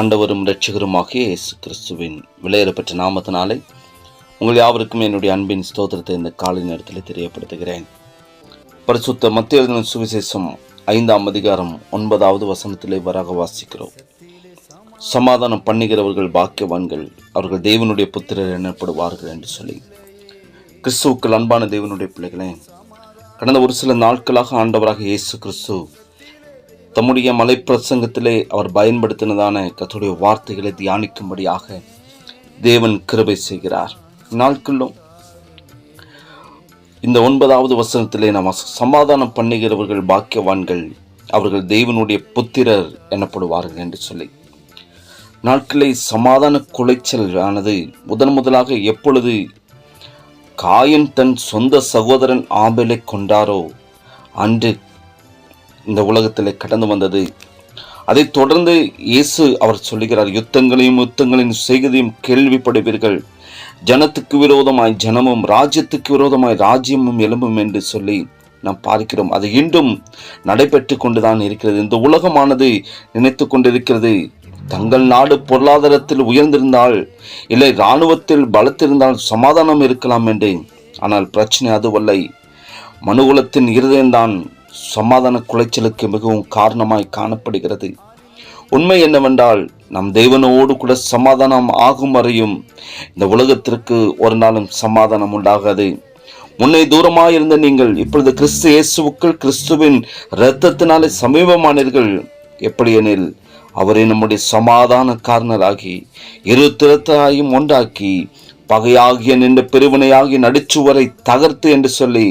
ஆண்டவரும் இரட்சகருமாகிய இயேசு கிறிஸ்துவின் விலையேறப்பெற்ற நாமத்தினாலே உங்கள் யாவருக்கும் என்னுடைய அன்பின் ஸ்தோத்திரத்தை இந்த காலை நேரத்தில் தெரியப்படுத்துகிறேன். பரிசுத்த மத்திய எழுதின சுவிசேஷம் ஐந்தாம் அதிகாரம் ஒன்பதாவது வசனத்திலே வராக வாசிக்கிறோம். சமாதானம் பண்ணுகிறவர்கள் பாக்கியவான்கள் அவர்கள் தேவனுடைய புத்திரர் எனப்படுவார்கள் என்று சொல்லி. கிறிஸ்துவுக்கு அன்பான தேவனுடைய பிள்ளைகளே கடந்த ஒரு சில நாட்களாக ஆண்டவராக இயேசு கிறிஸ்து தம்முடைய மலைப்பிரசங்கத்திலே அவர் பயன்படுத்தினதான கத்துடைய வார்த்தைகளை தியானிக்கும்படியாக தேவன் கிருபை செய்கிறார். நாட்களும் இந்த ஒன்பதாவது வசனத்திலே நாம் சமாதானம் பண்ணுகிறவர்கள் பாக்கியவான்கள் அவர்கள் தேவனுடைய புத்திரர் எனப்படுவார்கள் என்று சொல்லி. நாட்களை சமாதான குலைச்சலானது முதன் முதலாக எப்பொழுது காயன் தன் சொந்த சகோதரன் ஆபேலை கொண்டாரோ அன்று இந்த உலகத்தில் கடந்து வந்தது. அதைத் தொடர்ந்து இயேசு அவர் சொல்லுகிறார் யுத்தங்களையும் யுத்தங்களின் செய்கதையும் கேள்விப்படுவீர்கள். ஜனத்துக்கு விரோதமாய் ஜனமும் ராஜ்யத்துக்கு விரோதமாய் ராஜ்யமும் எழும்பும் என்று சொல்லி நாம் பார்க்கிறோம். அது இன்றும் நடைபெற்று கொண்டுதான் இருக்கிறது. இந்த உலகமானது நினைத்து கொண்டிருக்கிறது. தங்கள் நாடு பொருளாதாரத்தில் உயர்ந்திருந்தால் இல்லை இராணுவத்தில் பலத்திருந்தால் சமாதானம் இருக்கலாம் என்று ஆனால் பிரச்சனை அதுவல்லை. மனுகுலத்தின் இருதயம்தான் சமாதான குலைச்சலுக்கு மிகவும் காரணமாய் காணப்படுகிறது. உண்மை என்னவென்றால் நம் தேவனோடு கூட சமாதானம் ஆகும் வரையும் இந்த உலகத்திற்கு ஒரு நாளும் சமாதானம் உண்டாகாது. முன்னே தூரமாக இருந்த நீங்கள் இப்பொழுது கிறிஸ்து இயேசுக்கள் கிறிஸ்துவின் இரத்தத்தினாலே சமீபமானீர்கள். எப்படியெனில் அவரை நம்முடைய சமாதான காரணராகி இரு திறத்தாயும் ஒன்றாக்கி பகையாகிய நின்று பிரிவினையாகி நடிச்சுவரை தகர்த்து என்று சொல்லி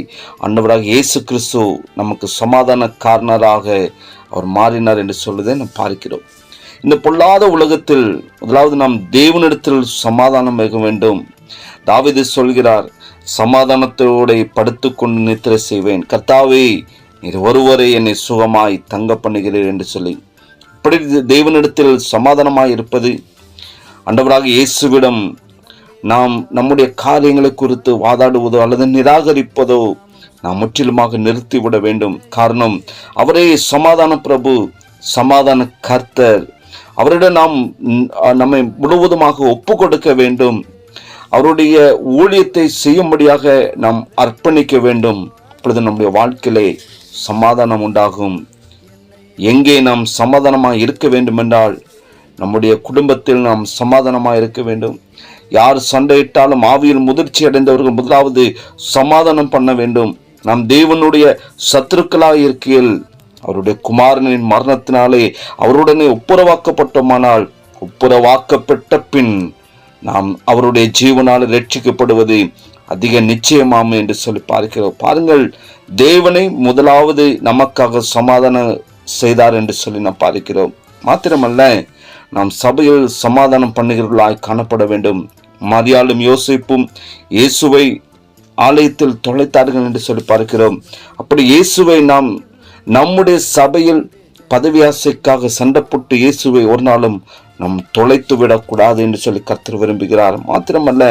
அன்னவராக இயேசு கிறிஸ்து நமக்கு சமாதான காரணராக அவர் மாறினார் என்று சொல்வதை நாம் பார்க்கிறோம். இந்த பொல்லாத உலகத்தில் முதலாவது நாம் தேவனிடத்தில் சமாதானம் வைக்க வேண்டும். தாவிது சொல்கிறார் சமாதானத்தோட படுத்துக்கொண்டு நித்திரை செய்வேன். கர்த்தாவே நீர் ஒருவரை என்னை சுகமாய் தங்க பண்ணுகிறீர் என்று சொல்லி. இப்படி தேவனிடத்தில் சமாதானமாய் இருப்பது அண்டவராக இயேசுவிடம் நாம் நம்முடைய காரியங்களை குறித்து வாதாடுவதோ அல்லது நிராகரிப்பதோ நாம் முற்றிலுமாக நிறுத்திவிட வேண்டும். காரணம் அவரே சமாதான பிரபு சமாதான கர்த்தர். அவரிடம் நாம் நம்மை முழுவதுமாக ஒப்பு கொடுக்க வேண்டும். அவருடைய ஊழியத்தை செய்யும்படியாக நாம் அர்ப்பணிக்க வேண்டும். அப்பொழுது நம்முடைய வாழ்க்கையிலே சமாதானம் உண்டாகும். எங்கே நாம் சமாதானமாக இருக்க வேண்டும் என்றால் நம்முடைய குடும்பத்தில் நாம் சமாதானமாக இருக்க வேண்டும். யார் சண்டையிட்டாலும் ஆவியில் முதிர்ச்சி அடைந்தவர்கள் முதலாவது சமாதானம் பண்ண வேண்டும். நாம் தேவனுடைய சத்துருக்களாக இருக்கையில் அவருடைய குமாரனின் மரணத்தினாலே அவருடனே ஒப்புரவாக்கப்பட்டோமானால் ஒப்புரவாக்கப்பட்ட பின் நாம் அவருடைய ஜீவனால் ரட்சிக்கப்படுவது அதிக நிச்சயமாம் என்று சொல்லி பார்க்கிறோம். பாருங்கள் தேவனை முதலாவது நமக்காக சமாதானம் செய்தார் என்று சொல்லி நாம் பார்க்கிறோம். மாத்திரமல்ல நாம் சபையில் சமாதானம் பண்ணுகிறவர்களாய் காணப்பட வேண்டும். மதியாலும் யோசிப்பும் இயேசுவை ஆலயத்தில் தொலைத்தார்கள் என்று சொல்லி பார்க்கிறோம். அப்படி இயேசுவை நாம் நம்முடைய சபையில் பதவி ஆசைக்காக சண்டைப்பட்டு இயேசுவை ஒரு நாளும் நாம் தொலைத்து விடக்கூடாது என்று சொல்லி கர்த்தர் விரும்புகிறார். மாத்திரமல்ல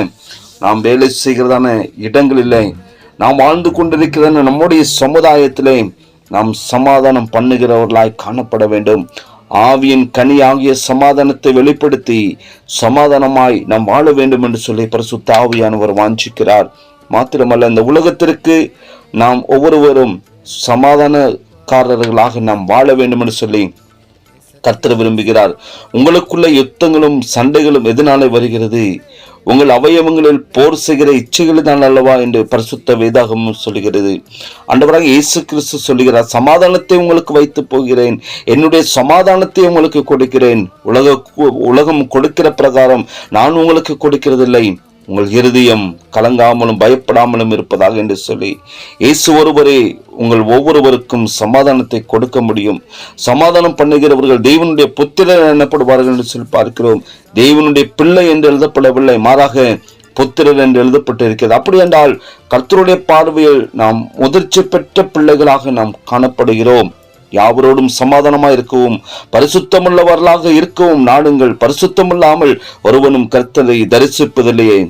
நாம் வேலை செய்கிறதான இடங்களிலே நாம் வாழ்ந்து கொண்டிருக்கிறதான நம்முடைய சமுதாயத்திலே நாம் சமாதானம் பண்ணுகிறவர்களாய் காணப்பட வேண்டும். ஆவியின் கனி ஆகிய சமாதானத்தை வெளிப்படுத்தி சமாதானமாய் நாம் வாழ வேண்டும் என்று சொல்லி பரிசுத்த ஆவியானவர் வாஞ்சிக்கிறார். மாத்திரமல்ல இந்த உலகத்திற்கு நாம் ஒவ்வொருவரும் சமாதானக்காரர்களாக நாம் வாழ வேண்டும் என்று சொல்லி கர்த்தர் விரும்புகிறார். உங்களுக்குள்ள யுத்தங்களும் சண்டைகளும் எதனாலே வருகிறது? உங்கள் அவயவங்களில் போர் செய்கிற இச்சைகள் அல்லவா என்று பரிசுத்த வேதாகமும் சொல்கிறது அண்டவராக இயேசு கிறிஸ்து சொல்லுகிறார் சமாதானத்தை உங்களுக்கு வைத்து போகிறேன் என்னுடைய சமாதானத்தை உங்களுக்கு கொடுக்கிறேன். உலக உலகம் கொடுக்கிற பிரகாரம் நான் உங்களுக்கு கொடுக்கிறதில்லை. உங்கள் இருதயம் கலங்காமலும் பயப்படாமலும் இருப்பதாக என்று சொல்லி இயேசு ஒருவரே உங்கள் ஒவ்வொருவருக்கும் சமாதானத்தை கொடுக்க முடியும். சமாதானம் பண்ணுகிறவர்கள் தெய்வனுடைய புத்திரர் எனப்படுவார்கள் என்று சொல்லி பார்க்கிறோம். தெய்வனுடைய பிள்ளை என்று எழுதப்படவில்லை மாறாக புத்திரர் என்று எழுதப்பட்டிருக்கிறது. அப்படி என்றால் கர்த்தருடைய பார்வையில் நாம் முதிர்ச்சி பெற்ற பிள்ளைகளாக நாம் காணப்படுகிறோம். யாவரோடும் சமாதானமாக இருக்கவும் பரிசுத்தமுள்ளவர்களாக இருக்கவும் நாடுங்கள். பரிசுத்தமில்லாமல் ஒருவனும் கர்த்தரை தரிசிப்பதில்லையே.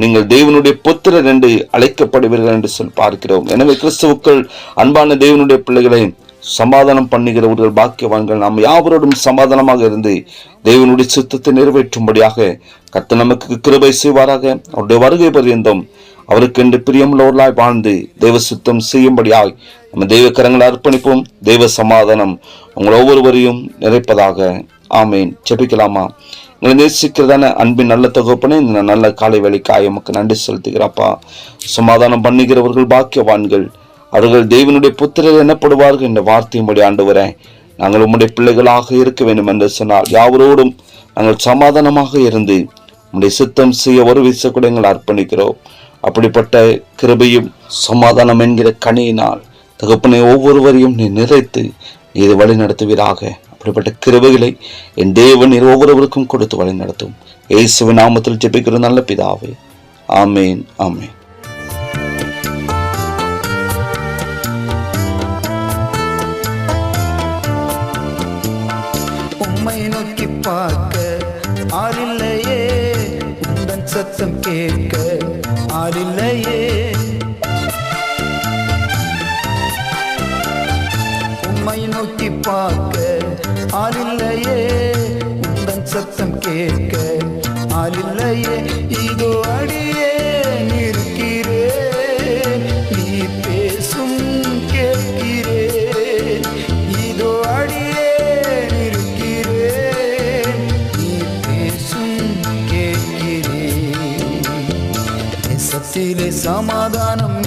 நீங்கள் தேவனுடைய புத்திரர் என்று அழைக்கப்படுவீர்கள் என்று சொல்லி பார்க்கிறோம். எனவே கிறிஸ்துவுக்கள் அன்பான தேவனுடைய பிள்ளைகளை சமாதானம் பண்ணுகிறவர்கள் பாக்கியவான்கள் நாம் யாவரோடும் சமாதானமாக இருந்து தேவனுடைய சித்தத்தை நிறைவேற்றும்படியாக கத்து நமக்கு கிருபை செய்வாராக. அவருடைய வருகை பரியந்தம் அவருக்கு என்று பிரியமுள்ளவர்களாய் வாழ்ந்து தெய்வ சுத்தம் செய்யும்படியாய் நம்ம தெய்வ கரங்களை அர்ப்பணிப்போம். தெய்வ சமாதானம் உங்கள் ஒவ்வொருவரையும் நிறைப்பதாக ஆமேன். ஜெபிக்கலாமா? எங்களை நேசிக்கிறதான அன்பின் நல்ல தொகுப்பனே இந்த நல்ல காலை வேலைக்காய் எமக்கு நன்றி செலுத்துகிறாப்பா சமாதானம் பண்ணுகிறவர்கள் பாக்கியவான்கள். அவர்கள் தேவனுடைய புத்திரர் எனப்படுவார்கள் என்ற வார்த்தையும்படி ஆண்டு நாங்கள் உம்முடைய பிள்ளைகளாக இருக்க வேண்டும் என்று சொன்னால் யாவரோடும் நாங்கள் சமாதானமாக இருந்து உம்முடைய சித்தம் செய்ய ஒரு வீசக்கூட எங்கள் அர்ப்பணிக்கிறோம். அப்படிப்பட்ட கிருபையும் சமாதானம் என்கிற கனியினால் தகப்பனை ஒவ்வொருவரையும் நீ நிறைத்து இது வழி நடத்துவீராக அப்படிப்பட்ட கிருபைகளை என் தேவன் நீர் ஒவ்வொருவருக்கும் கொடுத்து வழி நடத்தும். இயேசுவின் நாமத்தில் ஜெபிக்கிற நல்ல பிதாவே. ஆமேன் ஆமேன். உம்மை நோக்கி பார்க்க உந்தன் சத்தம் கேட்க உம்மை நோக்கி பார்க்க ஆளில்லையே உந்தன் சத்தம் கேட்க. ஆளில்லையே இதோ அடியே இருக்கிறேன் நீ பேசும் கேட்கிறேன் இதோ அடியே இருக்கிறேன் நீ பேசும் கேட்கிறேன் சத்திலே சமாதானம்